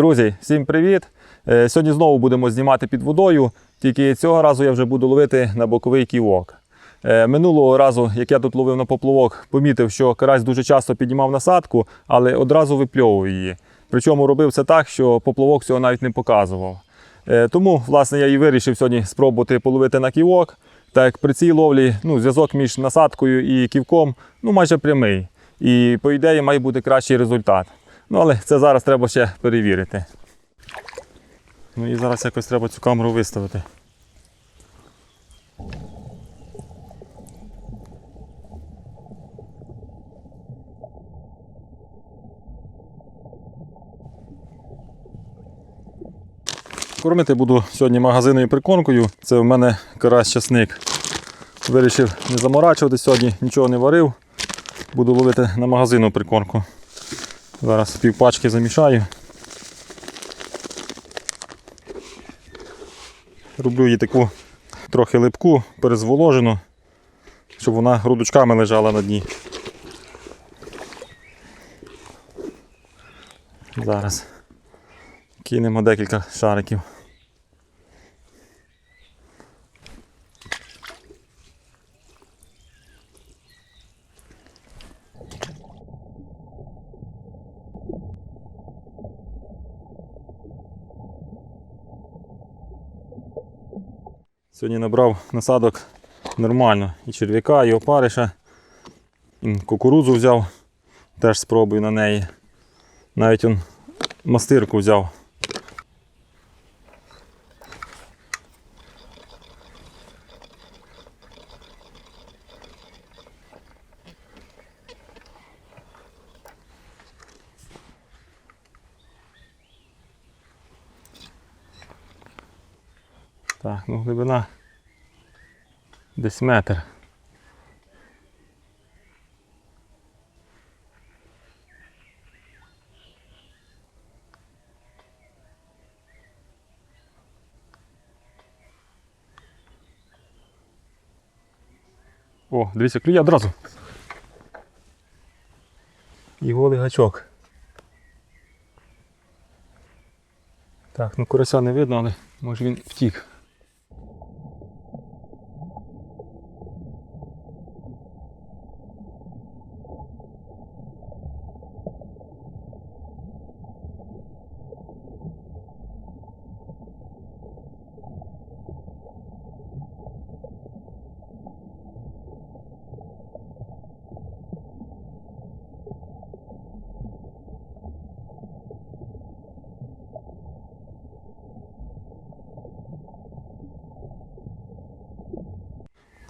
Друзі, всім привіт! Е, Сьогодні знову будемо знімати під водою, тільки цього разу я вже буду ловити на боковий ківок. Е, Минулого разу, як я тут ловив на поплавок, помітив, що карась дуже часто піднімав насадку, але одразу випльовував її. Причому робив це так, що поплавок цього навіть не показував. Е, Тому, власне, я і вирішив сьогодні спробувати половити на ківок. Так як при цій ловлі ну, зв'язок між насадкою і ківком ну, майже прямий. І, по ідеї, має бути кращий результат. Ну, але це зараз треба ще перевірити. Ну і зараз якось треба цю камеру виставити. Кормити буду сьогодні магазинною прикормкою. Це в мене карась часник. Вирішив не заморачувати сьогодні, нічого не варив. Буду ловити на магазинну прикормку. Зараз півпачки замішаю. Роблю її таку трохи липку, перезволожену, щоб вона грудочками лежала на дні. Зараз кинемо декілька шариків. Сьогодні набрав насадок нормально. І черв'яка, і опариша. Кукурудзу взяв, теж спробую на неї. Навіть он мастирку взяв. Так, ну глибина десь метр. О, дивіться, клює одразу. І голий гачок. Так, ну карася не видно, але може він втік.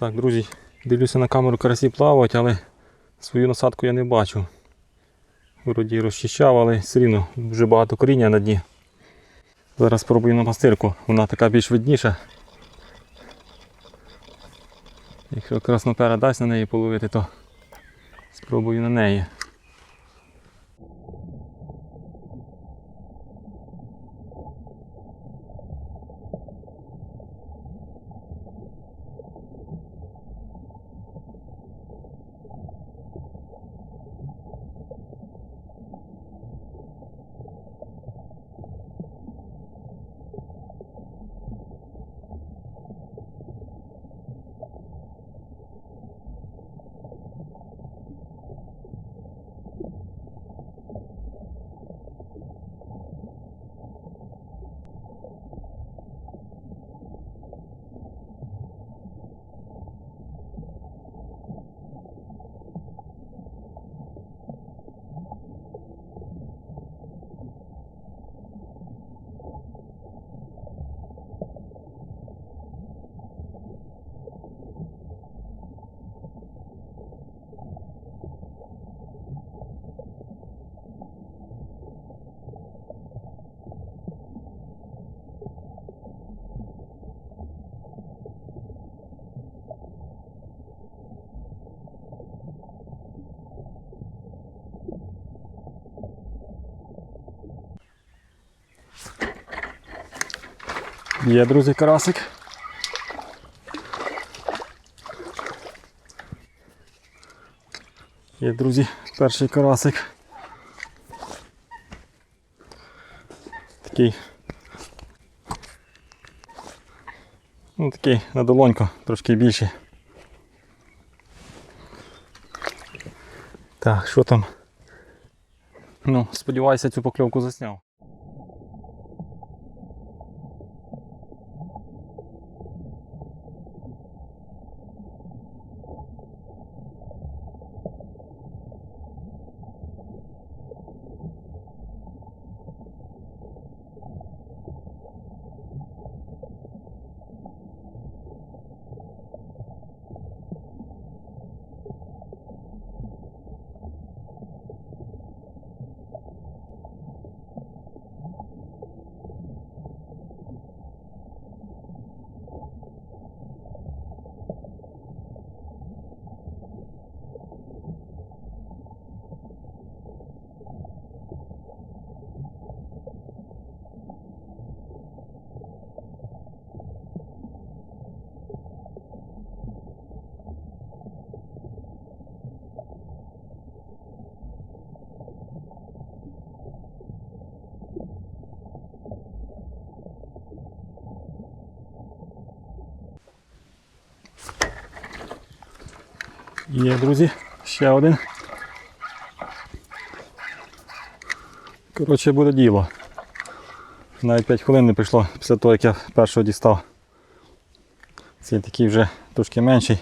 Так, друзі, дивлюся на камеру карасі плавають, але свою насадку я не бачу. Вроді розчищав, але все рівно дуже багато коріння на дні. Зараз спробую на мастирку, вона така більш видніша. Якщо краснопера дасть на неї половити, то спробую на неї. Є, друзі, карасик. Є, друзі, перший карасик. такий. Ну, такий на долоньку, трошки більший. Так, що там? Ну, сподіваюся, цю покльовку засняв. Є, друзі, ще один. Коротше, буде діло. Навіть 5 хвилин не прийшло після того, як я першого дістав. Цей такий вже трошки менший.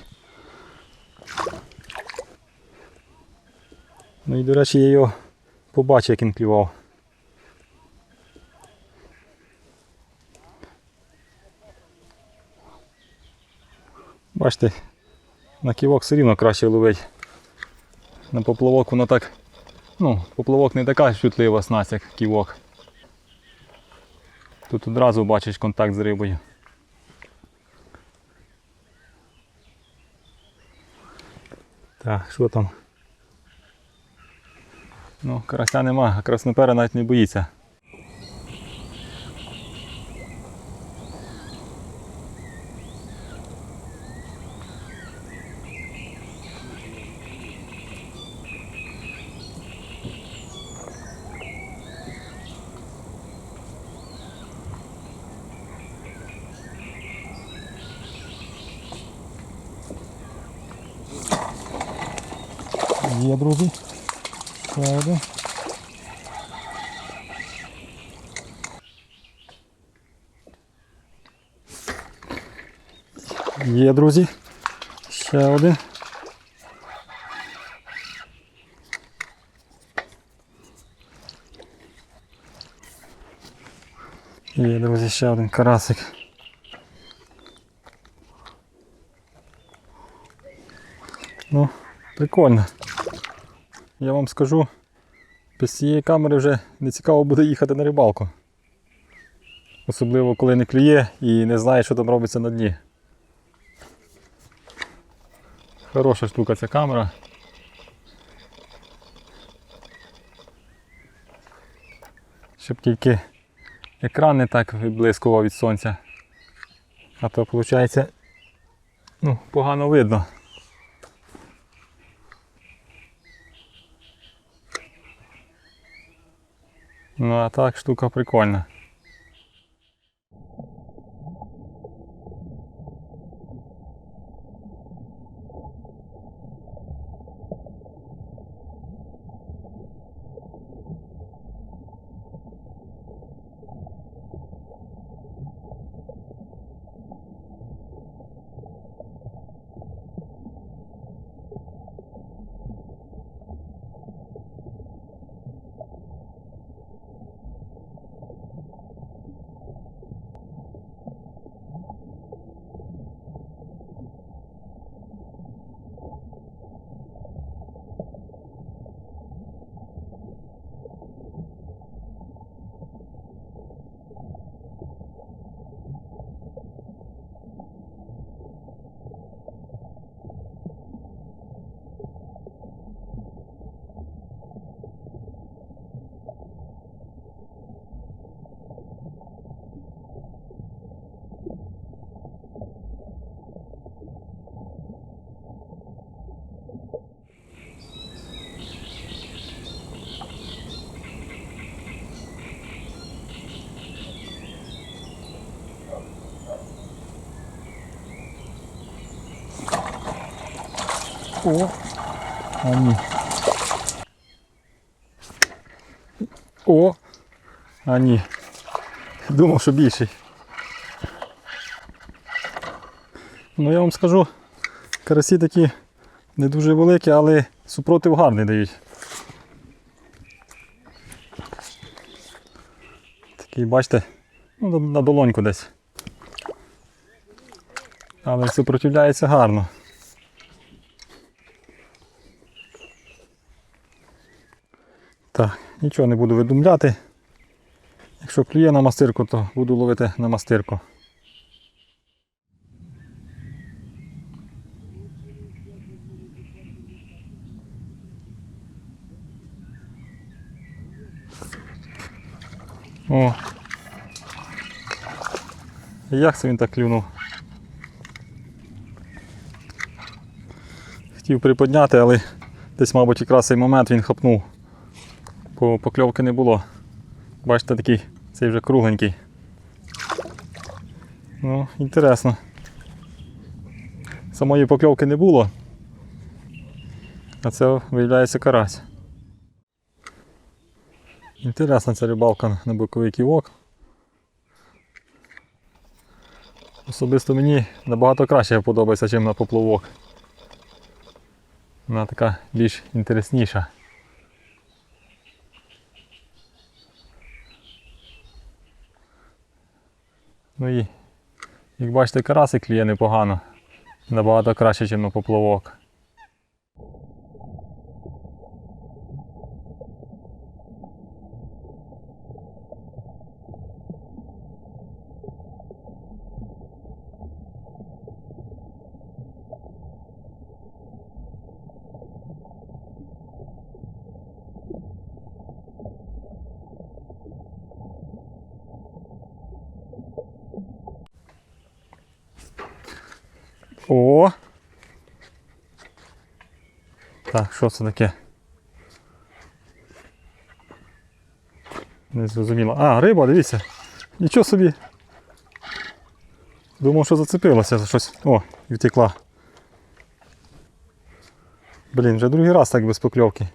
Ну і, до речі, я його побачив, як він клював. Бачите, на ківок все рівно краще ловить. На поплавок воно так. Ну, поплавок не така чутлива снасть, як ківок. Тут одразу бачиш контакт з рибою. Так, що там? Ну, карася нема, краснопера навіть не боїться. Є, друзі. Ще один. Є, друзі. Ще один. Є, друзі, ще один карасик. Ну, прикольно. Я вам скажу, без цієї камери вже не цікаво буде їхати на рибалку. Особливо коли не клює і не знає, що там робиться на дні. Хороша штука ця камера. Щоб тільки екран не так виблискував від сонця. А то виходить ну, погано видно. Ну а так штука прикольна. О. А ні. О. А ні. Думав, що більший. Ну я вам скажу, карасі такі не дуже великі, але супротив гарний дають. Такий, бачите, ну, на- долоньку десь. Але супротивляється гарно. Так, нічого не буду видумляти. Якщо клює на мастирку, то буду ловити на мастирку. О. Як це він так клюнув? Хотів приподняти, але десь, мабуть, якраз цей момент він хапнув. Бо покльовки не було. Бачите, такий, цей вже кругленький. Ну, інтересно. Самої покльовки не було. А це виявляється карась. Інтересна ця рибалка на боковий ківок. Особисто мені набагато краще подобається, ніж на поплавок. Вона така більш інтересніша. Ну і як бачите, карасик кліє непогано. Набагато краще, ніж на поплавок. О! Так, що це таке? Не зрозуміло. А, риба, дивіться. Нічого собі. Думав, що зацепилася за щось. О, і втекла. Блін, вже другий раз так без покльовки.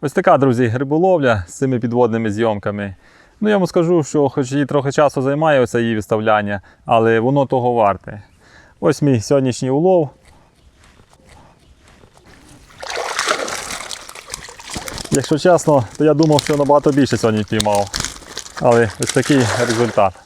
Ось така, друзі, риболовля з цими підводними зйомками. Ну, я вам скажу, що хоч і трохи часу займає оце її виставляння, але воно того варте. Ось мій сьогоднішній улов. Якщо чесно, то я думав, що набагато більше сьогодні піймав. Але ось такий результат.